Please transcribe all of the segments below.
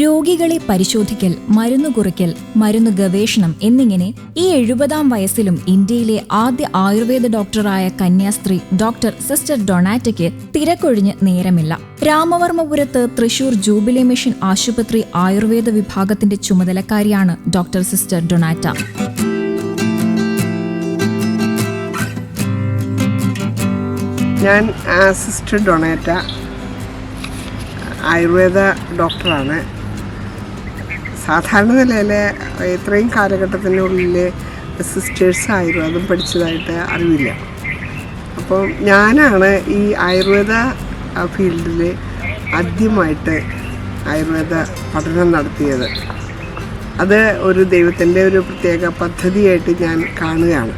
രോഗികളെ പരിശോധിക്കൽ മരുന്ന് കുറിക്കൽ മരുന്ന് ഗവേഷണം എന്നിങ്ങനെ ഈ എഴുപതാം വയസ്സിലും ഇന്ത്യയിലെ ആദ്യ ആയുർവേദ ഡോക്ടറായ കന്യാസ്ത്രീ ഡോക്ടർ സിസ്റ്റർ ഡൊണാറ്റയ്ക്ക് തിരക്കൊഴിഞ്ഞ് നേരമില്ല. രാമവർമ്മപുരത്ത് തൃശൂർ ജൂബിലി മിഷൻ ആശുപത്രി ആയുർവേദ വിഭാഗത്തിന്റെ ചുമതലക്കാരിയാണ് ഡോക്ടർ സിസ്റ്റർ ഡൊണാറ്റ. ഞാൻ സിസ്റ്റർ ഡൊണേറ്റ ആയുർവേദ ഡോക്ടറാണ്. സാധാരണ നിലയിൽ ഇത്രയും കാലഘട്ടത്തിനുള്ളിൽ സിസ്റ്റേഴ്സ് ആയുർവേദം പഠിച്ചതായിട്ട് അറിവില്ല. അപ്പോൾ ഞാനാണ് ഈ ആയുർവേദ ഫീൽഡിൽ ആദ്യമായിട്ട് ആയുർവേദ പഠനം നടത്തിയത്. അത് ഒരു ദൈവത്തിന്റെ ഒരു പ്രത്യേക പദ്ധതിയായിട്ട് ഞാൻ കാണുകയാണ്.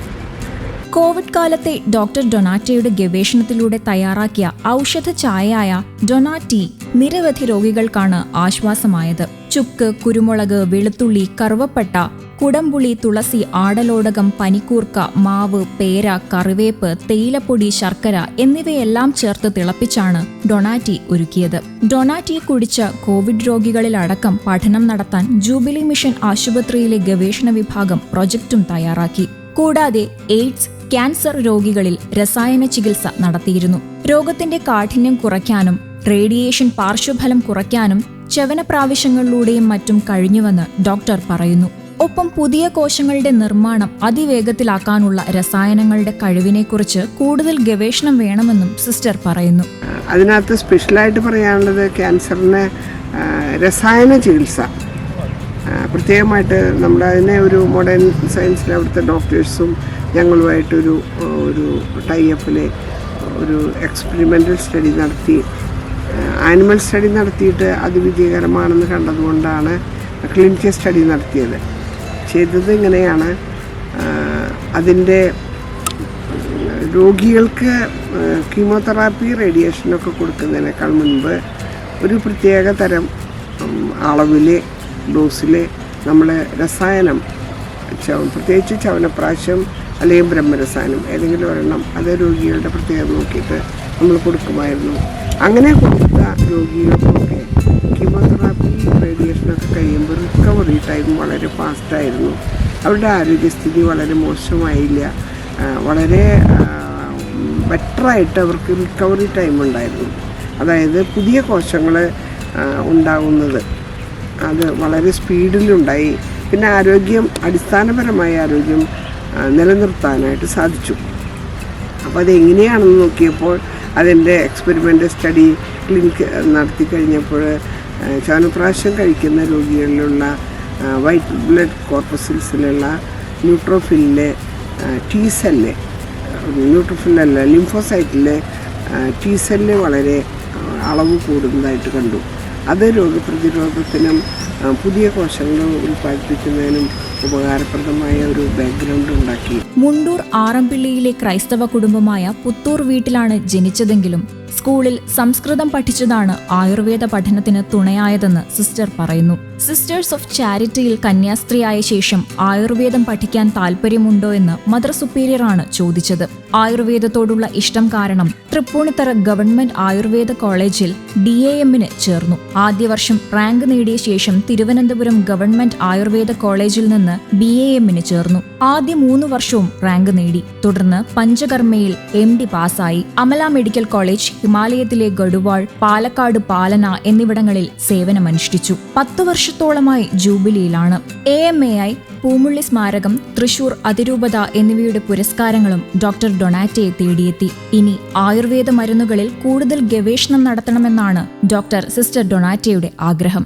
കോവിഡ് കാലത്തെ ഡോക്ടർ ഡൊണാറ്റയുടെ ഗവേഷണത്തിലൂടെ തയ്യാറാക്കിയ ഔഷധ ചായയായ ഡൊണാറ്റി നിരവധി രോഗികൾക്കാണ് ആശ്വാസമായത്. ചുക്ക് കുരുമുളക് വെളുത്തുള്ളി കറുവപ്പട്ട കുടംപുളി തുളസി ആടലോടകം പനിക്കൂർക്ക മാവ് പേര കറിവേപ്പ് തേയിലപ്പൊടി ശർക്കര എന്നിവയെല്ലാം ചേർത്ത് തിളപ്പിച്ചാണ് ഡൊണാറ്റി ഒരുക്കിയത്. ഡൊണാറ്റി കുടിച്ച കോവിഡ് രോഗികളിലടക്കം പഠനം നടത്താൻ ജൂബിലി മിഷൻ ആശുപത്രിയിലെ ഗവേഷണ വിഭാഗം പ്രൊജക്റ്റും തയ്യാറാക്കി. കൂടാതെ എയ്ഡ്സ് ക്യാൻസർ രോഗികളിൽ രസായന ചികിത്സ നടത്തിയിരുന്നു. രോഗത്തിന്റെ കാഠിന്യം കുറയ്ക്കാനും റേഡിയേഷൻ പാർശ്വഫലം കുറയ്ക്കാനും ചവന പ്രാവശ്യങ്ങളിലൂടെയും മറ്റും കഴിഞ്ഞുവെന്ന് ഡോക്ടർ പറയുന്നു. ഒപ്പം പുതിയ കോശങ്ങളുടെ നിർമ്മാണം അതിവേഗത്തിലാക്കാനുള്ള രസായനങ്ങളുടെ കഴിവിനെക്കുറിച്ച് കൂടുതൽ ഗവേഷണം വേണമെന്നും സിസ്റ്റർ പറയുന്നു. അതിനകത്ത് സ്പെഷ്യലായിട്ട് പറയാനുള്ളത് ക്യാൻസറിന് രസായന ചികിത്സ. പ്രത്യേകമായിട്ട് നമ്മൾ അതിനെ ഒരു മോഡേൺ സയൻസിലെ അവിടുത്തെ ഡോക്ടേഴ്സും ഞങ്ങളുമായിട്ടൊരു ഒരു ടൈ അപ്പിലെ ഒരു എക്സ്പെരിമെന്റൽ സ്റ്റഡി നടത്തി ആനിമൽ സ്റ്റഡി നടത്തിയിട്ട് അത് വിജയകരമാണെന്ന് കണ്ടതുകൊണ്ടാണ് ക്ലിനിക്കൽ സ്റ്റഡി നടത്തിയത്. ചെയ്തത് ഇങ്ങനെയാണ്. അതിന്റെ രോഗികൾക്ക് കീമോതെറാപ്പി റേഡിയേഷനൊക്കെ കൊടുക്കുന്നതിനേക്കാൾ മുൻപ് ഒരു പ്രത്യേക തരം അളവിൽ ഡോസിൽ നമ്മൾ രസായനം ചവ പ്രത്യേകിച്ച് ചവനപ്രാശം അല്ലെങ്കിൽ ബ്രഹ്മരസായനം ഏതെങ്കിലും ഒരെണ്ണം അത് രോഗികളുടെ പ്രത്യേകത നോക്കിയിട്ട് നമ്മൾ കൊടുക്കുമായിരുന്നു. അങ്ങനെ കൊടുത്ത രോഗികൾക്കൊക്കെ കീമോതെറാപ്പി റേഡിയേഷനൊക്കെ കഴിയുമ്പോൾ റിക്കവറി ടൈം വളരെ ഫാസ്റ്റായിരുന്നു അവരുടെ ആരോഗ്യസ്ഥിതി വളരെ മോശമായില്ല. വളരെ ബെറ്ററായിട്ട് അവർക്ക് റിക്കവറി ടൈം ഉണ്ടായിരുന്നു. അതായത് പുതിയ കോശങ്ങൾ ഉണ്ടാകുന്നത് അത് വളരെ സ്പീഡിലുണ്ടായി പിന്നെ ആരോഗ്യം അടിസ്ഥാനപരമായ ആരോഗ്യം നിലനിർത്താനായിട്ട് സാധിച്ചു. അപ്പോൾ അതെങ്ങനെയാണെന്ന് നോക്കിയപ്പോൾ അതിന്റെ എക്സ്പെരിമെന്റ് സ്റ്റഡി ക്ലിനിക്ക് നടത്തി കഴിഞ്ഞപ്പോൾ ചവനപ്രാശം കഴിക്കുന്ന രോഗികളിലുള്ള വൈറ്റ് ബ്ലഡ് കോർപ്പസിൽസിലുള്ള ന്യൂട്രോഫിലിലെ ടീ സെല്ല് ന്യൂട്രോഫിലല്ല ലിംഫോസൈറ്റിലെ ടീ സെല്ല് വളരെ അളവ് കൂടുന്നതായിട്ട് കണ്ടു. അത് രോഗപ്രതിരോധത്തിനും പുതിയ കോശങ്ങൾ ഉൽപ്പാദിപ്പിക്കുന്നതിനും ഉപകാരപ്രദമായ ഒരു ബാക്ക്ഗ്രൗണ്ട് ഉണ്ടാക്കി. മുണ്ടൂർ ആറമ്പിള്ളിയിലെ ക്രൈസ്തവ കുടുംബമായ പുത്തൂർ വീട്ടിലാണ് ജനിച്ചതെങ്കിലും സ്കൂളിൽ സംസ്കൃതം പഠിച്ചതാണ് ആയുർവേദ പഠനത്തിന് തുണയായതെന്ന് സിസ്റ്റർ പറയുന്നു. സിസ്റ്റേഴ്സ് ഓഫ് ചാരിറ്റിയിൽ കന്യാസ്ത്രീയായ ശേഷം ആയുർവേദം പഠിക്കാൻ താല്പര്യമുണ്ടോ എന്ന് മദർ സുപ്പീരിയറാണ് ചോദിച്ചത്. ആയുർവേദത്തോടുള്ള ഇഷ്ടം കാരണം തൃപ്പൂണിത്തറ ഗവൺമെന്റ് ആയുർവേദ കോളേജിൽ ഡി എ എമ്മിന് ചേർന്നു. ആദ്യ വർഷം റാങ്ക് നേടിയ ശേഷം തിരുവനന്തപുരം ഗവൺമെന്റ് ആയുർവേദ കോളേജിൽ നിന്ന് ബി എ എമ്മിന് ചേർന്നു. ആദ്യ മൂന്ന് വർഷവും റാങ്ക് നേടി. തുടർന്ന് പഞ്ചകർമ്മയിൽ എം ഡി പാസ്സായി. അമല മെഡിക്കൽ കോളേജ് ഹിമാലയത്തിലെ ഗഡുവാൾ പാലക്കാട് പാലന എന്നിവിടങ്ങളിൽ സേവനമനുഷ്ഠിച്ചു. പത്തു വർഷത്തോളമായി ജൂബിലിയിലാണ്. A M A I Poomully സ്മാരകം തൃശൂർ അതിരൂപത എന്നിവയുടെ പുരസ്കാരങ്ങളും ഡോക്ടർ ഡൊണാറ്റയെ തേടിയെത്തി. ഇനി ആയുർവേദ മരുന്നുകളിൽ കൂടുതൽ ഗവേഷണം നടത്തണമെന്നാണ് ഡോക്ടർ സിസ്റ്റർ ഡൊണാറ്റയുടെ ആഗ്രഹം.